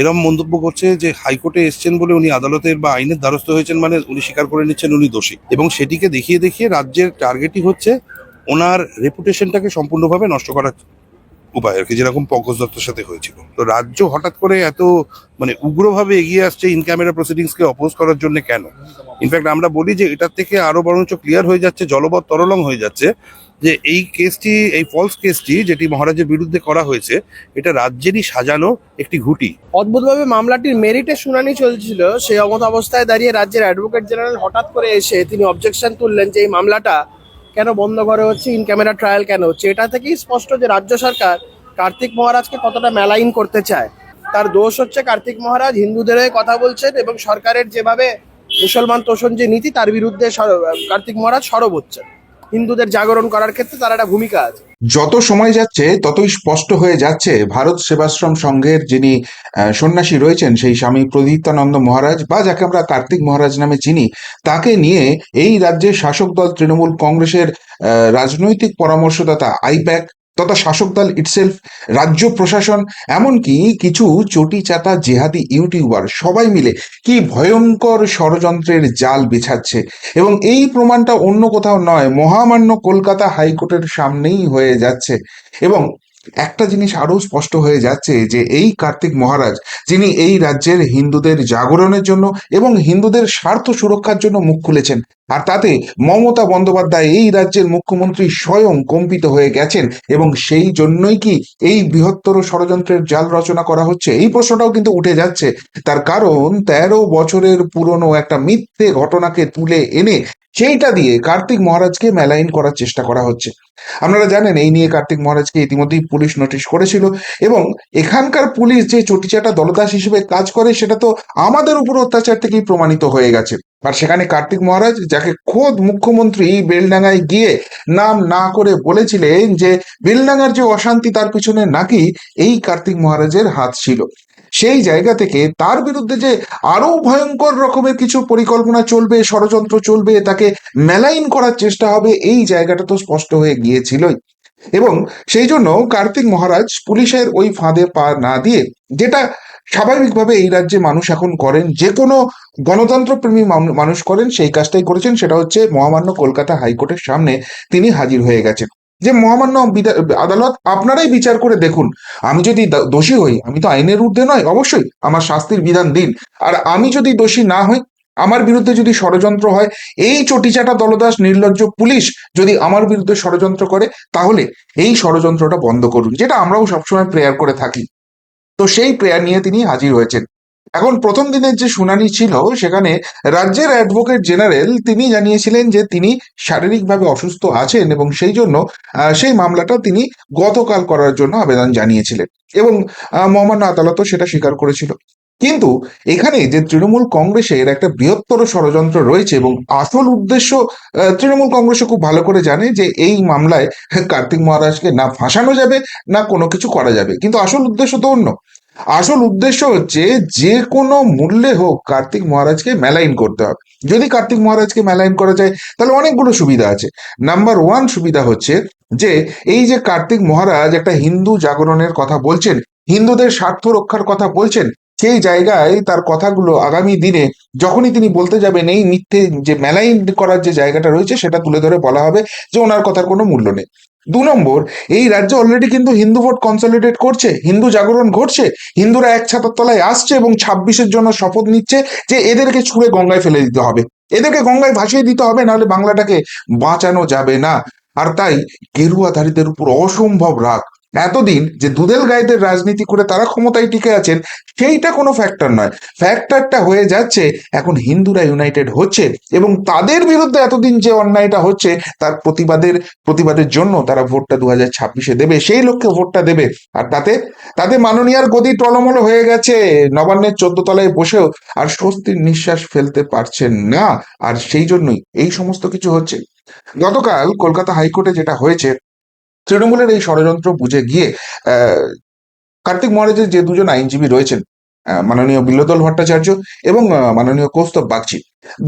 এরম মন্তব্য করছে যে হাইকোর্টে এসছেন বলে উনি আদালতের বা আইনের দ্বারস্থ হয়েছেন মানে উনি স্বীকার করে নিচ্ছেন উনি দোষী। এবং সেটিকে দেখিয়ে দেখিয়ে রাজ্যের টার্গেটই হচ্ছে ওনার রেপুটেশনটাকে সম্পূর্ণভাবে নষ্ট করার উপায়। আর কি যেরকম পঙ্কজ দত্তের সাথে হয়েছিল। তো রাজ্য হঠাৎ করে এত মানে উগ্রভাবে এগিয়ে আসছে ইন ক্যামেরা প্রসিডিংসকে অপোজ করার জন্য কেন? ইনফ্যাক্ট আমরা বলি যে এটার থেকে আরও বরঞ্চ ক্লিয়ার হয়ে যাচ্ছে জলবৎ তরলং হয়ে যাচ্ছে। যে এই কেসটি, এই ফলস কেসটি যেটি মহারাজের বিরুদ্ধে করা হয়েছে, এটা রাজ্যেরই সাজানো একটি ঘুটি। অদ্ভুতভাবে মামলাটির মেরিটে শুনানি চলছিল। সেই অমত অবস্থায় দাঁড়িয়ে রাজ্যের অ্যাডভোকেট জেনারেল হঠাৎ করে এসে তিনি অবজেকশন তুললেন যে এই মামলাটা কেন বন্ধ করে হচ্ছে ইন ক্যামেরা ট্রায়াল কেন হচ্ছে? এটা থেকেই স্পষ্ট যে রাজ্য সরকার কার্তিক মহারাজকে কতটা মেলাইন করতে চায়। তার দোষ হচ্ছে কার্তিক মহারাজ হিন্দুদের কথা বলছেন এবং সরকারের যেভাবে মুসলমান তোষণ যে নীতি, তার বিরুদ্ধে কার্তিক মহারাজ সরব হচ্ছেন। হিন্দুদের জাগরণ করার ক্ষেত্রে তার একটা ভূমিকা আছে। যত সময় যাচ্ছে, ততই স্পষ্ট হয়ে যাচ্ছে ভারত সেবাশ্রম সংঘের যিনি সন্ন্যাসী রয়েছেন সেই স্বামী প্রদীপ্তানন্দ মহারাজ বা যাকে আমরা কার্তিক মহারাজ নামে চিনি, তাকে নিয়ে এই রাজ্যের শাসক দল তৃণমূল কংগ্রেসের রাজনৈতিক পরামর্শদাতা আইপ্যাক তথা শাসক দল ইটসেলফ রাজ্য প্রশাসন, এমনকি কিছু চটি চাতা জেহাদি ইউটিউবার সবাই মিলে কি ভয়ঙ্কর ষড়যন্ত্রের জাল বিছাচ্ছে। এবং এই প্রমাণটা অন্য কোথাও নয়, মহামান্য কলকাতা হাইকোর্টের সামনেই হয়ে যাচ্ছে। এবং একটা জিনিস আরও স্পষ্ট হয়ে যাচ্ছে যে এই কার্তিক মহারাজ, যিনি এই রাজ্যের হিন্দুদের জাগরণের জন্য এবং হিন্দুদের স্বার্থ সুরক্ষার জন্য মুখ খুলেছেন, আর তাতে মমতা বন্দ্যোপাধ্যায় এই রাজ্যের মুখ্যমন্ত্রী স্বয়ং কম্পিত হয়ে গেছেন এবং সেই জন্যই কি এই বৃহত্তর ষড়যন্ত্রের জাল রচনা করা হচ্ছে? এই প্রশ্নটাও কিন্তু উঠে যাচ্ছে। তার কারণ তেরো বছরের পুরনো একটা মিথ্যে ঘটনাকে তুলে এনে সেইটা দিয়ে কার্তিক মহারাজকে মেলাইন করার চেষ্টা করা হচ্ছে। আপনারা জানেন, এই নিয়ে কার্তিক মহারাজকে ইতিমধ্যেই পুলিশ নোটিশ করেছিল এবং এখানকার পুলিশ যে চটিচাটা দলদাস হিসেবে কাজ করে, সেটা তো আমাদের উপর অত্যাচার থেকেই প্রমাণিত হয়ে গেছে। আর সেখানে কার্তিক মহারাজ, যাকে খোদ মুখ্যমন্ত্রী বেলডাঙ্গায় গিয়ে নাম না করে বলেছিলেন যে, বেলডাঙ্গার যে অশান্তি তার পিছনে নাকি এই কার্তিক মহারাজের হাত ছিল। সেই জায়গা থেকে তার বিরুদ্ধে যে আরও ভয়ঙ্কর রকমের কিছু পরিকল্পনা চলবে, ষড়যন্ত্র চলবে, তাকে মেলাইন করার চেষ্টা হবে, এই জায়গাটা তো স্পষ্ট হয়ে গিয়েছিলই। এবং সেই জন্য কার্তিক মহারাজ পুলিশের ওই ফাঁদে পা না দিয়ে, যেটা স্বাভাবিকভাবে এই রাজ্যে মানুষ এখন করেন, যে কোনো গণতন্ত্রপ্রেমী মানু- মানুষ করেন, সেই কাজটাই করেছেন, সেটা হচ্ছে মহামান্য কলকাতা হাইকোর্টের সামনে তিনি হাজির হয়ে গেছেন। যে মহামান্য আদালত, আপনারাই বিচার করে দেখুন। আমি যদি দোষী হই, আমি তো আইনের ঊর্ধ্বে নয়, অবশ্যই আমার শাস্তির বিধান দিন। আর আমি যদি দোষী না হই, আমার বিরুদ্ধে যদি ষড়যন্ত্র হয়, এই চটিচাটা দলদাস, নির্লজ্জ পুলিশ যদি আমার বিরুদ্ধে ষড়যন্ত্র করে, তাহলে এই ষড়যন্ত্রটা বন্ধ করুন, যেটা আমরাও সবসময় প্রেয়ার করে থাকি। তো সেই প্রেয়ার নিয়ে তিনি হাজির হয়েছেন। এখন প্রথম দিনের যে শুনানি ছিল, সেখানে রাজ্যের অ্যাডভোকেট জেনারেল তিনি জানিয়েছিলেন যে তিনি শারীরিকভাবে অসুস্থ আছেন এবং সেই জন্য সেই মামলাটা তিনি গতকাল করার জন্য আবেদন জানিয়েছিলেন এবং মহামান্য আদালতও সেটা স্বীকার করেছিল। কিন্তু এখানে যে তৃণমূল কংগ্রেসের একটা বৃহত্তর ষড়যন্ত্র রয়েছে এবং আসল উদ্দেশ্য তৃণমূল কংগ্রেসও খুব ভালো করে জানে যে এই মামলায় কার্তিক মহারাজকে না ফাঁসানো যাবে, না কোনো কিছু করা যাবে। কিন্তু আসল উদ্দেশ্য তো অন্য। আসল উদ্দেশ্য হচ্ছে যে কোনো মূল্যে হোক কার্তিক মহারাজকে মেলাইন করতে হবে। যদি কার্তিক মহারাজকে মেলাইন করা যায়, তাহলে অনেকগুলো সুবিধা আছে। নাম্বার ওয়ান সুবিধা হচ্ছে যে, এই যে কার্তিক মহারাজ একটা হিন্দু জাগরণের কথা বলছেন, হিন্দুদের স্বার্থ রক্ষার কথা বলছেন, সেই জায়গায় তার কথাগুলো আগামী দিনে যখনই তিনি বলতে যাবেন এই মিথ্যে যে মেলাইন করার যে জায়গাটা রয়েছে, সেটা তুলে ধরে বলা হবে যে ওনার কথার কোনো মূল্য নেই। দু নম্বর, এই রাজ্য অলরেডি কিন্তু হিন্দু ভোট কনসলিডেট করছে, হিন্দু জাগরণ ঘটছে, হিন্দুরা এক ছাতার তলায় আসছে এবং ছাব্বিশের জন্য শপথ নিচ্ছে যে এদেরকে ছুঁড়ে গঙ্গায় ফেলে দিতে হবে। এদেরকে গঙ্গায় ভাসিয়ে দিতে হবে, নাহলে বাংলাটাকে বাঁচানো যাবে না। আর তাই গেরুয়াধারীদের উপর অসম্ভব রাগ। এতদিন যে দুদেল গাইদের রাজনীতি করে তারা ক্ষমতায় টিকে আছেন, সেইটা কোনো ফ্যাক্টর নয়। ফ্যাক্টরটা হয়ে যাচ্ছে এখন হিন্দুরা ইউনাইটেড হচ্ছে এবং তাদের বিরুদ্ধে এতদিন যে অন্যায়টা হচ্ছে, তার প্রতিবাদের প্রতিবাদের জন্য তারা ভোটটা দু হাজার ছাব্বিশে দেবে, সেই লক্ষ্যে ভোটটা দেবে। আর তাতে তাতে মাননীয়ার গদি টলমল হয়ে গেছে। নবান্নের চোদ্দ তলায় বসেও আর স্বস্তির নিঃশ্বাস ফেলতে পারছেন না। আর সেই জন্যই এই সমস্ত কিছু হচ্ছে। গতকাল কলকাতা হাইকোর্টে যেটা হয়েছে তৃণমূলের এই ষড়যন্ত্র বুঝে গিয়ে কার্তিক মহারাজের যে দুজন আইনজীবী রয়েছেন মাননীয় বিল্লদল ভট্টাচার্য এবং মাননীয় কৌস্তব বাগচি,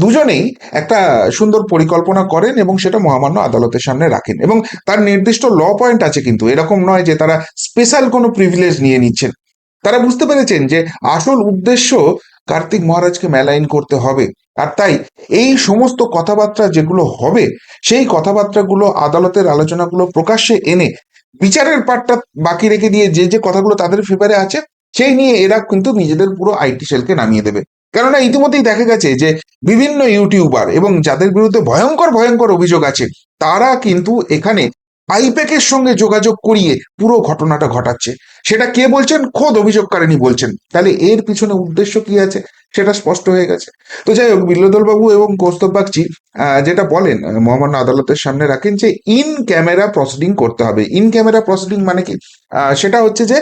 দুজনেই একটা সুন্দর পরিকল্পনা করেন এবং সেটা মহামান্য আদালতের সামনে রাখেন এবং তার নির্দিষ্ট ল পয়েন্ট আছে কিন্তু, এরকম নয় যে তারা স্পেশাল কোনো প্রিভিলেজ নিয়ে নিচ্ছেন। তারা বুঝতে পেরেছেন যে আসল উদ্দেশ্য কার্তিক মহারাজকে মেলাইন করতে হবে। আর তাই এই সমস্ত কথাবার্তা যেগুলো হবে, সেই কথাবার্তাগুলো আদালতের আলোচনাগুলো প্রকাশ্যে এনে বিচারের পার্টটা বাকি রেখে দিয়ে যে যে কথাগুলো তাদের ফেভারে আছে, সেই নিয়ে এরা কিন্তু নিজেদের পুরো আইটি সেলকে নামিয়ে দেবে। কেননা ইতিমধ্যেই দেখা গেছে যে বিভিন্ন ইউটিউবার এবং যাদের বিরুদ্ধে ভয়ঙ্কর ভয়ঙ্কর অভিযোগ আছে, তারা কিন্তু এখানে আইপ্যাকের সঙ্গে যোগাযোগ করিয়ে পুরো ঘটনাটা ঘটাচ্ছে। সেটা কে বলছেন? খোদ অভিযোগকারিনী বলছেন। তাহলে এর পিছনে উদ্দেশ্য কি আছে? সেটা স্পষ্ট হয়ে গেছে। তো যাই হোক বিল্লদল বাবু এবং কৌস্তব বাগচি যেটা বলেন মহামান্য আদালতের সামনে রাখেন যে ইন ক্যামেরা প্রসিডিং করতে হবে। ইন ক্যামেরা প্রসিডিং মানে কি? সেটা হচ্ছে যে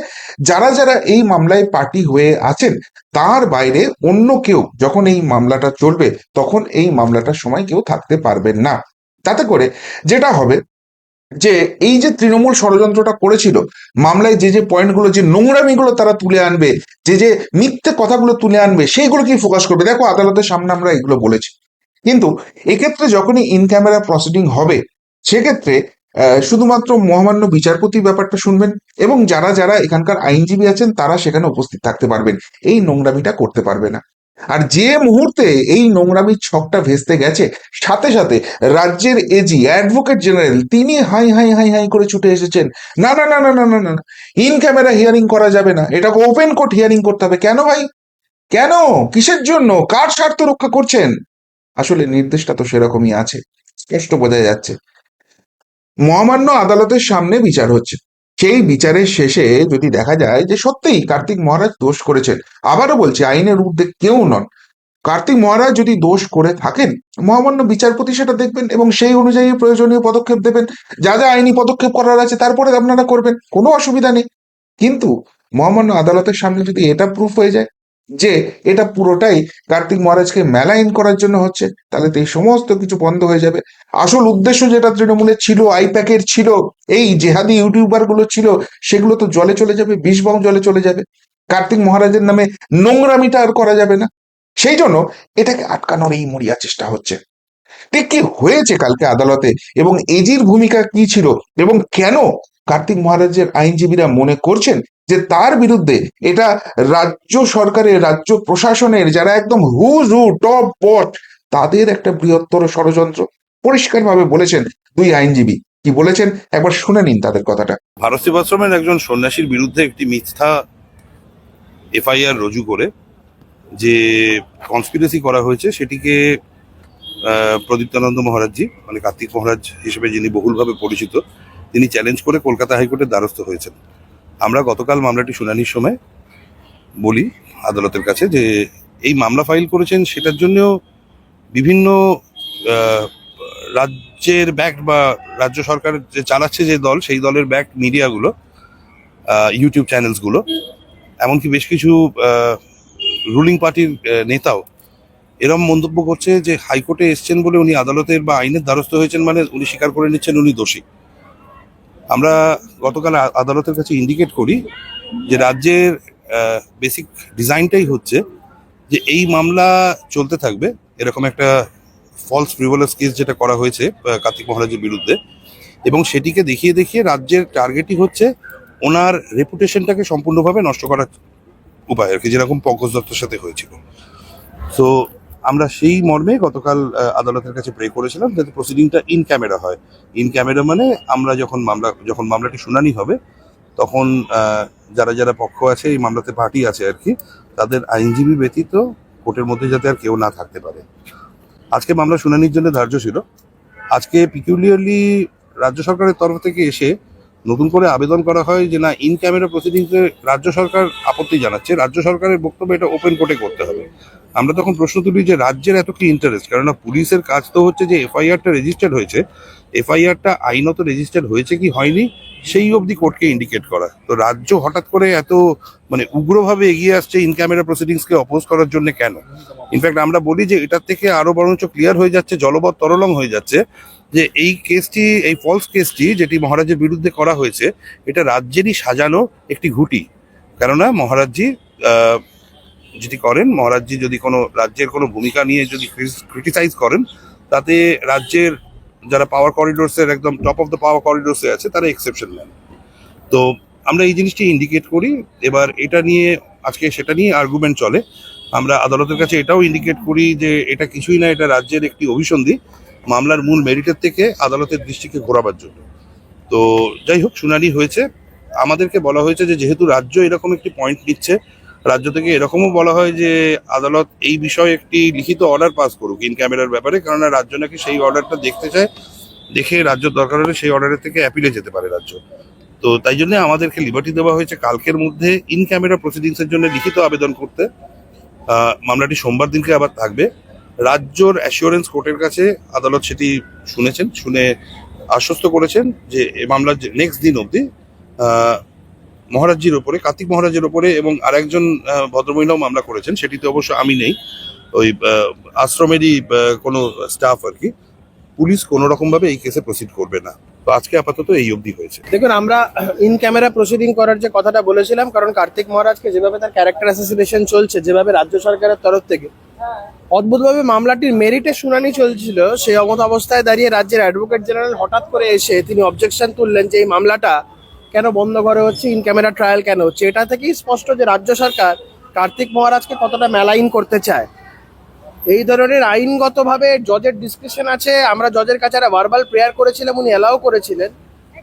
যারা যারা এই মামলায় পার্টি হয়ে আছেন, তার বাইরে অন্য কেউ যখন এই মামলাটা চলবে, তখন এই মামলাটার সময় কেউ থাকতে পারবেন না। তাতে করে যেটা হবে যে এই যে তৃণমূল ষড়যন্ত্রটা করেছিল, মামলায় যে যে পয়েন্টগুলো যে নোংরামিগুলো তারা তুলে আনবে, যে যে মিথ্যে কথাগুলো তুলে আনবে, সেইগুলো কি ফোকাস করবে? দেখো, আদালতের সামনে আমরা এগুলো বলেছি। কিন্তু এক্ষেত্রে যখনই ইন ক্যামেরা প্রসিডিং হবে, সেক্ষেত্রে শুধুমাত্র মহামান্য বিচারপতি ব্যাপারটা শুনবেন এবং যারা যারা এখানকার আইনজীবী আছেন, তারা সেখানে উপস্থিত থাকতে পারবেন। এই নোংরামিটা করতে পারবে না। আর যে মুহূর্তে এই নোংরামির ছকটা ভেস্তে গেছে, সাথে সাথে রাজ্যের এজি অ্যাডভোকেট জেনারেল তিনি হাই হাই হাই হাই করে ছুটে এসেছেন। না না না না না না না ইন ক্যামেরা হিয়ারিং করা যাবে না। এটাকে ওপেন কোর্ট হিয়ারিং করতে হবে। কেন ভাই? কেন? কিসের জন্য? কার স্বার্থ রক্ষা করছেন? আসলে নির্দেশটা তো সেরকমই আছে। স্পষ্ট বোঝা যাচ্ছে। মহামান্য আদালতের সামনে বিচার হচ্ছে। সেই বিচারের শেষে যদি দেখা যায় যে সত্যিই কার্তিক মহারাজ দোষ করেছেন, আবারও বলছি, আইনের ঊর্ধ্বে কেউ নন। কার্তিক মহারাজ যদি দোষ করে থাকেন, মহামান্য বিচারপতি সেটা দেখবেন এবং সেই অনুযায়ী প্রয়োজনীয় পদক্ষেপ দেবেন। যা যা আইনি পদক্ষেপ করার আছে তারপরে আপনারা করবেন, কোনো অসুবিধা নেই। কিন্তু মহামান্য আদালতের সামনে যদি এটা প্রুফ হয়ে যায় যে এটা পুরোটাই কার্তিক মহারাজকে মেলাইন করার জন্য হচ্ছে, তাহলে তো এই সমস্ত কিছু বন্ধ হয়ে যাবে। আসল উদ্দেশ্য যেটা তৃণমূলের ছিল, আইপ্যাকের ছিল, এই জেহাদি ইউটিউবারগুলো ছিল, সেগুলো তো জলে চলে যাবে বিষবং জলে চলে যাবে। কার্তিক মহারাজের নামে নোংরামিটা আর করা যাবে না। সেই জন্য এটাকে আটকানোর এই মরিয়া চেষ্টা হচ্ছে। ঠিক কি হয়েছে কালকে আদালতে? এবং এজির ভূমিকা কি ছিল? এবং কেন কার্তিক মহারাজের আইনজীবীরা মনে করছেন যে তার বিরুদ্ধে এটা রাজ্য সরকারের, রাজ্য প্রশাসনের যারা একদম হুজ হু, টপ পট, তাদের একটা বৃহত্তর ষড়যন্ত্র পরিষ্কারভাবে বলেছেন দুই আইনজীবী। কি বলেছেন? একবার শুনে নিন তাদের কথাটা। ভারত সেবাশ্রমের একজন সন্ন্যাসীর বিরুদ্ধে একটি মিথ্যা এফআইআর রুজু করে যে কনস্পিরেসি করা হয়েছে, সেটিকে প্রদীপ্তানন্দ মহারাজজি মানে কার্তিক মহারাজ হিসেবে যিনি বহুলভাবে পরিচিত, তিনি চ্যালেঞ্জ করে কলকাতা হাইকোর্টের দ্বারস্থ হয়েছেন। আমরা গতকাল মামলাটি শুনানির সময় বলি আদালতের কাছে যে এই মামলা ফাইল করেছেন সেটার জন্যও বিভিন্ন রাজ্যের ব্যাক বা রাজ্য সরকার যে চালাচ্ছে যে দল, সেই দলের ব্যাক মিডিয়াগুলো ইউটিউব চ্যানেলসগুলো, এমনকি বেশ কিছু রুলিং পার্টির নেতাও এরম মন্তব্য করছে যে হাইকোর্টে এসছেন বলে উনি আদালতের বা আইনের দ্বারস্থ হয়েছেন মানে উনি স্বীকার করে নিচ্ছেন উনি দোষী। আমরা গতকাল আদালতের কাছে ইন্ডিকেট করি যে রাজ্যের বেসিক ডিজাইনটাই হচ্ছে যে এই মামলা চলতে থাকবে। এরকম একটা ফলস ফ্রিভোলাস কেস যেটা করা হয়েছে কার্তিক মহারাজের বিরুদ্ধে। এবং সেটিকে দেখিয়ে দেখিয়ে রাজ্যের টার্গেটই হচ্ছে ওনার রেপুটেশনটাকে সম্পূর্ণভাবে নষ্ট করার উপায় আর কি, যেরকম পঙ্কজ দত্তের সাথে হয়েছিল। তো আমরা সেই মর্মে গতকাল আদালতের কাছে প্রে করেছিলাম যাতে প্রসিডিংটা ইন ক্যামেরা হয়। ইন ক্যামেরা মানে আমরা যখন মামলা, যখন মামলাটি শুনানি হবে, তখন যারা যারা পক্ষ আছে, এই মামলাতে পার্টি আছে আর কি, তাদের আইনজীবী ব্যতীত কোর্টের মধ্যে যাতে আর কেউ না থাকতে পারে। আজকে মামলা শুনানির জন্য ধার্য ছিল। আজকে পিকুলিয়ারলি রাজ্য সরকারের তরফ থেকে এসে নতুন করে আবেদন করা হয় যে না ইন ক্যামেরা প্রসিডিংসে রাজ্য সরকার আপত্তি জানাচ্ছে। রাজ্য সরকারের বক্তব্য এটা ওপেন কোর্টে করতে হবে। আমরা তখন প্রশ্ন তুলি যে রাজ্যের এত কি ইন্টারেস্ট কেননা পুলিশের কাজ তো হচ্ছে যে এফআইআরটা রেজিস্টার্ড হয়েছে। এফআইআরটা আইনত রেজিস্টার্ড হয়েছে কি হয়নি, সেই অবধি কোর্টকে ইন্ডিকেট করা। তো রাজ্য হঠাৎ করে এত মানে উগ্রভাবে এগিয়ে আসছে ইন ক্যামেরা প্রসিডিংসকে অপোজ করার জন্য কেন? ইনফ্যাক্ট আমরা বলি যে এটার থেকে আরও বরঞ্চ ক্লিয়ার হয়ে যাচ্ছে, জলবৎ তরলং হয়ে যাচ্ছে। যে এই কেসটি, এই ফলস কেসটি যেটি মহারাজের বিরুদ্ধে করা হয়েছে, এটা রাজ্যেরই সাজানো একটি ঘুটি। কেননা মহারাজজি যেটি করেন, মহারাজজি যদি কোনো রাজ্যের কোনো ভূমিকা নিয়ে যদি ক্রিটিসাইজ করেন, তাতে রাজ্যের যারা পাওয়ার করিডোরসের একদম টপ অফ দ্য পাওয়ার করিডোরসে আছে, তারা এক্সেপশন নেন। তো আমরা এই জিনিসটি ইন্ডিকেট করি। এবার এটা নিয়ে, আজকে সেটা নিয়ে আর্গুমেন্ট চলে। আমরা আদালতের কাছে এটাও ইন্ডিকেট করি যে এটা কিছুই না, এটা রাজ্যের একটি অভিসন্ধি। মামলার মূল মেরিটের থেকে আদালতের দৃষ্টিকে ঘোরাবার জন্য। তো যাই হোক, শুনানি হয়েছে। আমাদেরকে বলা হয়েছে যে, যেহেতু রাজ্য এরকম একটি পয়েন্ট নিচ্ছে, রাজ্য থেকে এরকমও বলা হয় যে, আদালত এই বিষয়ে একটি লিখিত অর্ডার পাস করুক ইন ক্যামেরার ব্যাপারে, কেননা রাজ্য নাকি সেই অর্ডারটা দেখতে চায়, দেখে রাজ্য দরকার হলে সেই অর্ডারের থেকে অ্যাপিলে যেতে পারে রাজ্য। তো তাই জন্য আমাদেরকে লিবার্টি দেওয়া হয়েছে কালকের মধ্যে ইন ক্যামেরা প্রসিডিংসের জন্য লিখিত আবেদন করতে। মামলাটি সোমবার দিনকে আবার থাকবে। রাজ্যর অ্যাসিওরেন্স কোর্টের কাছে আদালত সেটি শুনেছেন, শুনে আশ্বস্ত করেছেন যে মামলার নেক্সট দিন অবধি মহারাজজির ওপরে কার্তিক মহারাজের ওপরে এবং আরেকজন ভদ্রমহিলাও মামলা করেছেন, সেটিতে অবশ্য আমি নেই। ওই আশ্রমেরই কোনো স্টাফ আর কি। পুলিশ কোনো রকমভাবে এই কেসে প্রসিড করবে না। তো আজকে আপাতত এই অবধি হয়েছে। দেখুন, আমরা ইন ক্যামেরা প্রসিডিং করার যে কথাটা বলেছিলাম, কারণ কার্তিক মহারাজকে যেভাবে তার ক্যারেক্টার অ্যাসোসিয়েশন চলছে, যেভাবে রাজ্য সরকারের তরফ থেকে, অদ্ভুতভাবে মামলাটির মেরিটে শুনানি চলছিল, সেই অমত অবস্থায় দাঁড়িয়ে রাজ্যের অ্যাডভোকেট জেনারেল হঠাৎ করে এসে তিনি অবজেকশন তুললেন যে এই মামলাটা কেন বন্ধ করে হচ্ছে ইন ক্যামেরা ট্রায়াল কেন হচ্ছে? এটা থেকেই স্পষ্ট যে রাজ্য সরকার কার্তিক মহারাজকে কতটা মেলাইন করতে চায়। এই ধরনের আইনগতভাবে জজের ডিসক্রিপশন আছে। আমরা জজের কাছে একটা ভার্বাল প্রেয়ার করেছিলাম, উনি অ্যালাউ করেছিলেন।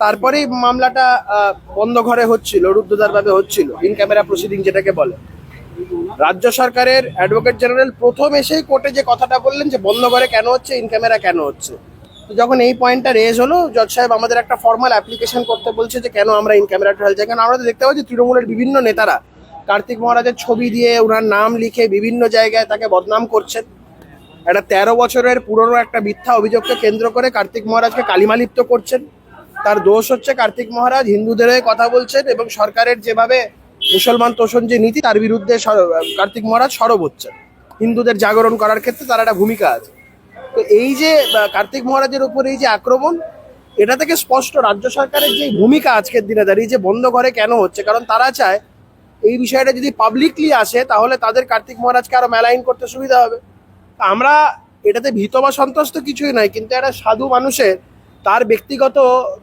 তারপরেই মামলাটা বন্ধ ঘরে হচ্ছিল, রুদ্ধদ্বারভাবে হচ্ছিল ইন ক্যামেরা প্রসিডিং যেটাকে বলে। রাজ্য সরকারের অ্যাডভোকেট জেনারেল প্রথম এসেই কোর্টে যে কথাটা বললেন যে, বন্ধ ঘরে কেন হচ্ছে ইন ক্যামেরা কেন হচ্ছে? তো যখন এই পয়েন্টটা রেজ হলো জজ সাহেব আমাদের একটা ফর্মাল অ্যাপ্লিকেশন করতে বলছে যে, কেন আমরা ইন ক্যামেরা ট্রায়াল চাই কারণ আমরা তো দেখতে পাচ্ছি তৃণমূলের বিভিন্ন নেতারা কার্তিক মহারাজের ছবি দিয়ে ওনার নাম লিখে বিভিন্ন জায়গায় তাকে বদনাম করছেন। একটা তেরো বছরের পুরনো একটা মিথ্যা অভিযোগকে কেন্দ্র করে কার্তিক মহারাজকে কালিমালিপ্ত করছেন। তার দোষ হচ্ছে কার্তিক মহারাজ হিন্দুদের হয়ে কথা বলছেন এবং সরকারের যেভাবে মুসলমান তোষণ যে নীতি, তার বিরুদ্ধে কার্তিক মহারাজ সরব হচ্ছেন। হিন্দুদের জাগরণ করার ক্ষেত্রে তার একটা ভূমিকা আছে। তো এই যে কার্তিক মহারাজের উপর এই যে আক্রমণ, এটা থেকে স্পষ্ট রাজ্য সরকারের যে ভূমিকা আজকের দিনে দাঁড়িয়ে যে বন্ধ ঘরে কেন হচ্ছে, কারণ তারা চায় এই বিষয়টা যদি পাবলিকলি আসে, তাহলে তাদের কার্তিক মহারাজকে আরও মেলাইন করতে সুবিধা হবে। আমরা এটাতে ভীত বা সন্তুষ্ট কিছুই নয়, কিন্তু একটা সাধু মানুষের তার ব্যক্তিগত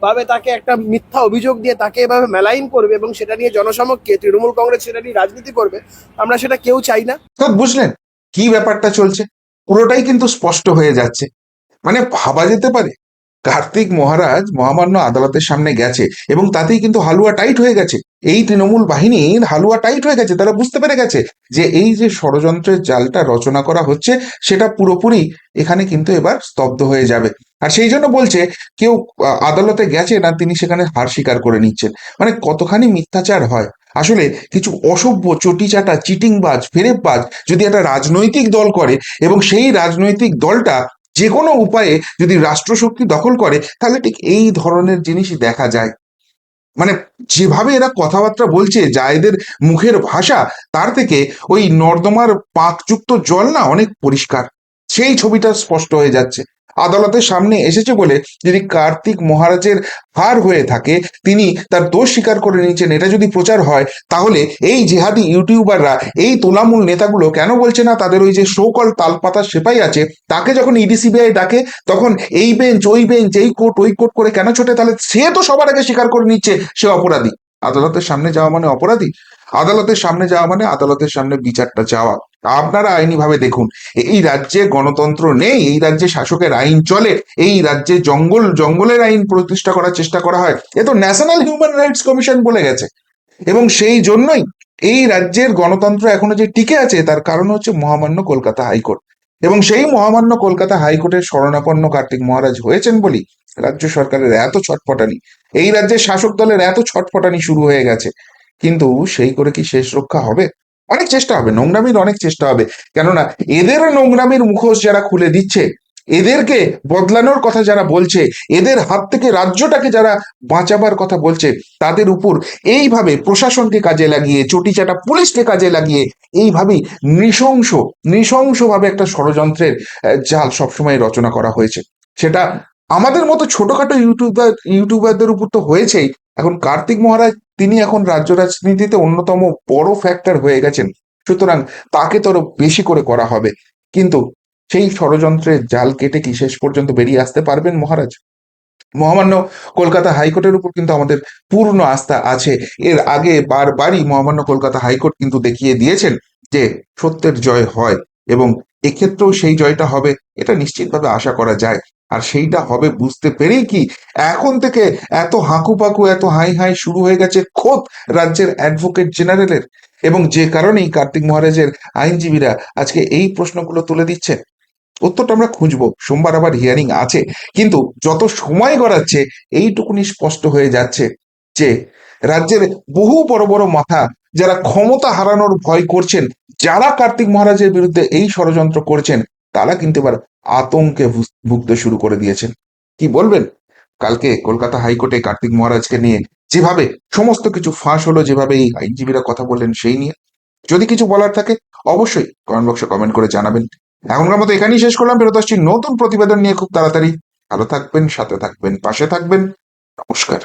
ভাবে তাকে একটা মিথ্যা অভিযোগ দিয়ে তাকে এভাবে মেলাইন করবে এবং সেটা নিয়ে জনসমক্ষে তৃণমূল কংগ্রেস, সেটা নিয়ে রাজনীতি করবে, আমরা সেটা কেউ চাই না। বুঝলেন? কি ব্যাপারটা চলছে? পুরোটাই কিন্তু স্পষ্ট হয়ে যাচ্ছে। মানে ভাবা যেতে পারে কার্তিক মহারাজ মহামান্য আদালতের সামনে গেছে এবং তাতেই কিন্তু হালুয়া টাইট হয়ে গেছে। এই তৃণমূল বাহিনীর হালুয়া টাইট হয়ে গেছে, তারা বুঝতে পেরে গেছে যে এই যে ষড়যন্ত্রের জালটা রচনা করা হচ্ছে, সেটা পুরোপুরি এখানে কিন্তু এবার স্তব্ধ হয়ে যাবে। আর সেই জন্য বলছে, কেউ আদালতে গেছে না তিনি সেখানে হার স্বীকার করে নিচ্ছেন। মানে কতখানি মিথ্যাচার হয়। আসলে কিছু অসভ্য চটিচাটা, চিটিংবাজ, ফেরেববাজ যদি একটা রাজনৈতিক দল করে এবং সেই রাজনৈতিক দলটা যে কোনো উপায়ে যদি রাষ্ট্রশক্তি দখল করে, তাহলে ঠিক এই ধরনের জিনিসই দেখা যায়। মানে যেভাবে এরা কথাবার্তা বলছে, যা এদের মুখের ভাষা, তার থেকে ওই নর্দমার পাকযুক্ত জল না অনেক পরিষ্কার। সেই ছবিটা স্পষ্ট হয়ে যাচ্ছে। আদালতের সামনে এসেছে বলে যদি কার্তিক মহারাজের হার হয়ে থাকে, তিনি তার দোষ স্বীকার করে নিয়েছেন, এটা যদি প্রচার হয়, তাহলে এই জেহাদি ইউটিউবাররা, এই তোলামূল নেতাগুলো কেন বলছে না তাদের ওই যে শোকল তালপাতা সেপাই আছে, তাকে যখন ইডিসিবিআই ডাকে, তখন এই বেঞ্চ, ওই বেঞ্চ, এই কোর্ট, ওই কোর্ট করে কেন ছোটে? তাহলে সে তো সবার আগে স্বীকার করে নিচ্ছে, সে অপরাধী। আদালতের সামনে যাওয়া মানে অপরাধী? আদালতের সামনে যাওয়া মানে আদালতের সামনে বিচারটা চাওয়া। আপনারা আইনিভাবে দেখুন এই রাজ্যে গণতন্ত্র নেই, এই রাজ্যে শাসকের আইন চলে, এই রাজ্যে জঙ্গল, জঙ্গলের আইন প্রতিষ্ঠা করার চেষ্টা করা হয়। এ তো ন্যাশনাল হিউম্যান রাইটস কমিশন বলে গেছে। এবং সেই জন্যই এই রাজ্যের গণতন্ত্র এখনও যে টিকে আছে, তার কারণ হচ্ছে মহামান্য কলকাতা হাইকোর্ট। এবং সেই মহামান্য কলকাতা হাইকোর্টের শরণাপন্ন কার্তিক মহারাজ হয়েছেন বলি, রাজ্য সরকারের এত ছটফটানি, এই রাজ্যের শাসক দলের এত ছটফটানি শুরু হয়ে গেছে। কিন্তু সেই করে কি শেষ রক্ষা হবে? অনেক চেষ্টা হবে, নোংরামির অনেক চেষ্টা হবে। কেননা এদের নোংরামির মুখোশ যারা খুলে দিচ্ছে, এদেরকে বদলানোর কথা যারা বলছে, এদের হাত থেকে রাজ্যটাকে যারা বাঁচাবার কথা বলছে, তাদের উপর এইভাবে প্রশাসনকে কাজে লাগিয়ে, চটিচাটা পুলিশকে কাজে লাগিয়ে, এইভাবেই নৃশংস, নৃশংসভাবে একটা ষড়যন্ত্রের জাল সবসময় রচনা করা হয়েছে। সেটা আমাদের মতো ছোটখাটো ইউটিউবার, ইউটিউবারদের উপর তো হয়েছেই। এখন কার্তিক মহারাজ, তিনি এখন রাজ্য রাজনীতিতে অন্যতম বড় ফ্যাক্টর হয়ে গেছেন। সুতরাং তাকে তো বেশি করে করা হবে। কিন্তু সেই ষড়যন্ত্রের জাল কেটে কি শেষ পর্যন্ত বেরিয়ে আসতে পারবেন মহারাজ? মহামান্য কলকাতা হাইকোর্টের উপর কিন্তু আমাদের পূর্ণ আস্থা আছে। এর আগে বারবারই মহামান্য কলকাতা হাইকোর্ট কিন্তু দেখিয়ে দিয়েছেন যে সত্যের জয় হয় এবং এক্ষেত্রেও সেই জয়টা হবে, এটা নিশ্চিতভাবে আশা করা যায়। আর সেইটা হবে বুঝতে পেরেই কি এখন থেকে এত হাঁকু পাকু এত হাই হাই শুরু হয়ে গেছে খোদ রাজ্যের অ্যাডভোকেট জেনারেলের এবং যে কারণেই কার্তিক মহারাজের আইনজীবীরা আজকে এই প্রশ্নগুলো তুলে দিচ্ছে, উত্তরটা আমরা খুঁজবো। সোমবার আবার হিয়ারিং আছে। কিন্তু যত সময় গড়াচ্ছে, এইটুকুনি স্পষ্ট হয়ে যাচ্ছে যে রাজ্যের বহু বড় বড় মাথা যারা ক্ষমতা হারানোর ভয় করছেন, যারা কার্তিক মহারাজের বিরুদ্ধে এই ষড়যন্ত্র করছেন তারা কিন্তু এবার আতঙ্কে ভুগতে শুরু করে দিয়েছেন। কি বলবেন? কালকে কলকাতা হাইকোর্টে কার্তিক মহারাজকে নিয়ে যেভাবে সমস্ত কিছু ফাঁস হলো যেভাবে এই আইনজীবীরা কথা বললেন সেই নিয়ে, যদি কিছু বলার থাকে অবশ্যই কমেন্ট বক্সে কমেন্ট করে জানাবেন। এখনকার মতো এখানেই শেষ করলাম। ফেরত আসছি নতুন প্রতিবেদন নিয়ে খুব তাড়াতাড়ি। ভালো থাকবেন, সাথে থাকবেন, পাশে থাকবেন। নমস্কার।